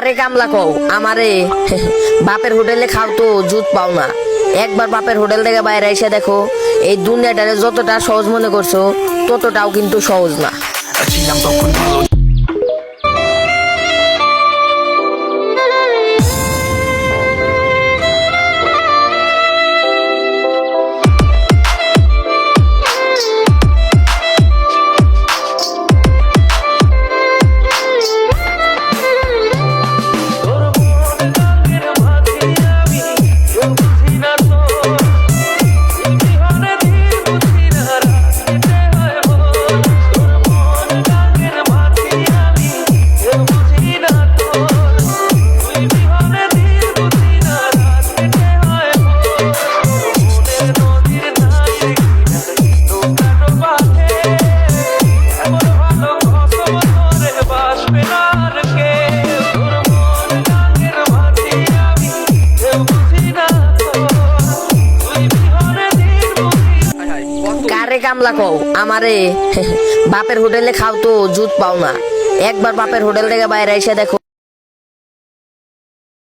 কারে কামলা কও, আমারে। বাপের হোটেলে খাও তো, জুত পাও না। একবার বাপের হোটেল থেকে বাইরে এসে দেখো, এই দুনিয়াটারে যতটা সহজ মনে করছ, ততটাও কিন্তু সহজ না। কারে কামলা কও, আমারে। বাপের হোটেলে খাও তো, জুত পাও না। একবার বাপের হোটেল থেকে বাইরে এসে দেখো।